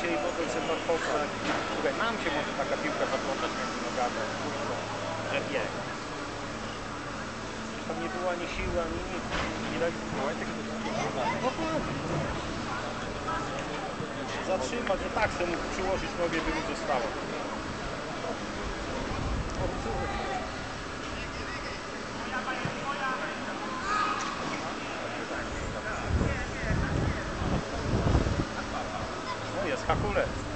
dzisiaj potem sobie pod Słuchaj, mam się może taka piłka zapłatać między. Tam nie było ani siły, ani nic. Widać było takie Zatrzymać, że tak sobie mógł przyłożyć nogę, by mu zostało. No jest hakulec.